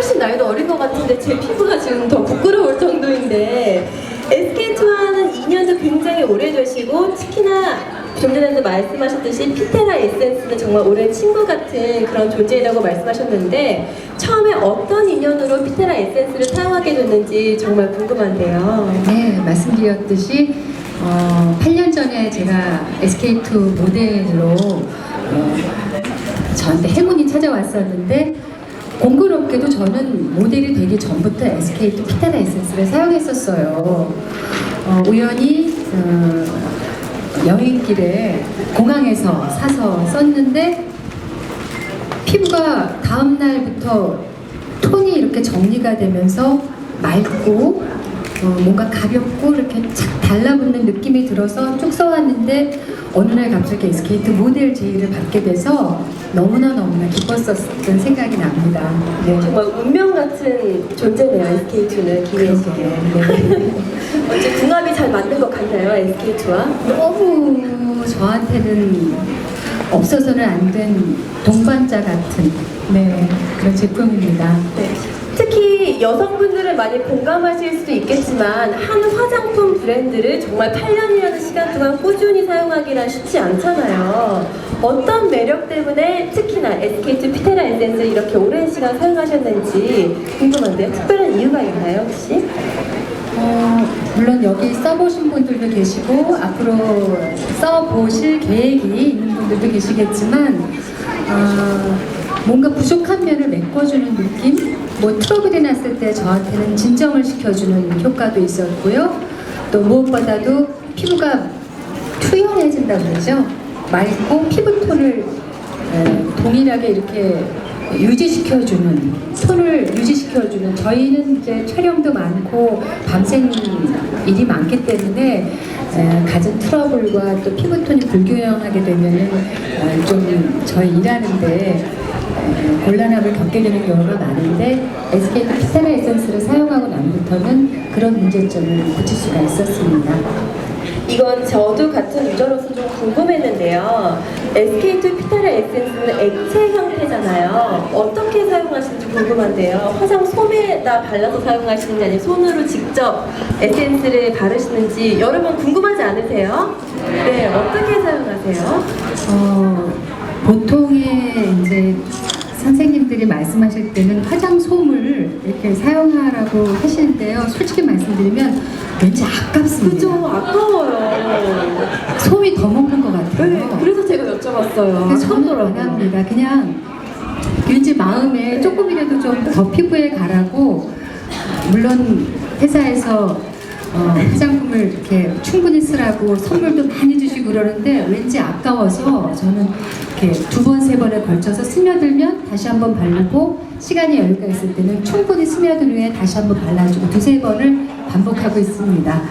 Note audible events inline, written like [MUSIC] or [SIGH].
훨씬 나이도 어린 것 같은데 제 피부가 지금 더 부끄러울 정도인데 SK2와는 인연도 굉장히 오래되시고 특히나 좀 전에도 말씀하셨듯이 피테라 에센스는 정말 오랜 친구 같은 그런 존재라고 말씀하셨는데 처음에 어떤 인연으로 피테라 에센스를 사용하게 됐는지 정말 궁금한데요. 네, 말씀드렸듯이 어, 8년 전에 제가 SK2 모델로 어, 저한테 행운이 찾아왔었는데 공교롭게도 저는 모델이 되기 전부터 SK2 피타라 에센스를 사용했었어요. 어, 우연히 어, 여행길에 공항에서 사서 썼는데 피부가 다음 날부터 톤이 이렇게 정리가 되면서 맑고 어, 뭔가 가볍고 이렇게 착 달라붙는 느낌이 들어서 쭉 써왔는데 어느 날 갑자기 SK2 모델 제의를 받게 돼서 너무나 너무나 기뻤었던 생각이 납니다. 네. 정말 운명 같은 존재네요, SK2는 김혜식의. 네. [LAUGHS] 어째 궁합이 잘 맞는 것 같나요, SK2와? 너무 저한테는 없어서는 안 된 동반자 같은 네, 그런 제품입니다. 네. 여성분들은 많이 공감하실 수도 있겠지만 한 화장품 브랜드를 정말 8년이라는 시간 동안 꾸준히 사용하기란 쉽지 않잖아요. 어떤 매력 때문에 특히나 SK2 피테라 에센스를 이렇게 오랜 시간 사용하셨는지 궁금한데요. 특별한 이유가 있나요, 혹시? 어, 물론 여기 써보신 분들도 계시고 앞으로 써보실 계획이 있는 분들도 계시겠지만 어, 뭔가 부족한 면을 메꿔주는 느낌? 뭐 트러블이 났을 때 저한테는 진정을 시켜주는 효과도 있었고요. 또 무엇보다도 피부가 투연해진다고 그러죠. 맑고 피부톤을 에, 동일하게 이렇게 유지시켜주는 톤을 유지시켜주는 저희는 이제 촬영도 많고 밤샘 일이 많기 때문에 에, 가진 트러블과 또 피부톤이 불균형하게 되면은 어, 좀 저희 일하는데 에, 곤란함을 겪게 되는 경우가 많은데 SK 피테라 에센스를 사용하고 난부터는 그런 문제점을 고칠 수가 있었습니다. 이건 저도 같은 유저로서 좀 궁금했는데요. SK2 피테라 에센스는 액체 형태잖아요. 어떻게 사용하시는지 궁금한데요. 화장 솜에다 발라서 사용하시는지 아니면 손으로 직접 에센스를 바르시는지 여러분 궁금하지 않으세요? 네, 어떻게 사용하세요? 어, 보통의 이제 선생님들이 말씀하실 때는 화장솜을 이렇게 사용하라고 하시는데요. 솔직히 말씀드리면 왠지 아깝습니다. 그죠, 아까워요. 솜이 더 먹는 것 같아요. 네, 그래서 제가 여쭤봤어요. 처음더라고요. 합니다. 그냥 왠지 마음에 조금이라도 좀 더 피부에 가라고 물론 회사에서 어, 화장품을 이렇게 충분히 쓰라고 선물도 많이 주시고 그러는데 왠지 아까워서 저는 이렇게 두 번, 세 번에 걸쳐서 스며들면 다시 한 번 바르고 시간이 여유가 있을 때는 충분히 스며든 후에 다시 한 번 발라주고 두세 번을 반복하고 있습니다.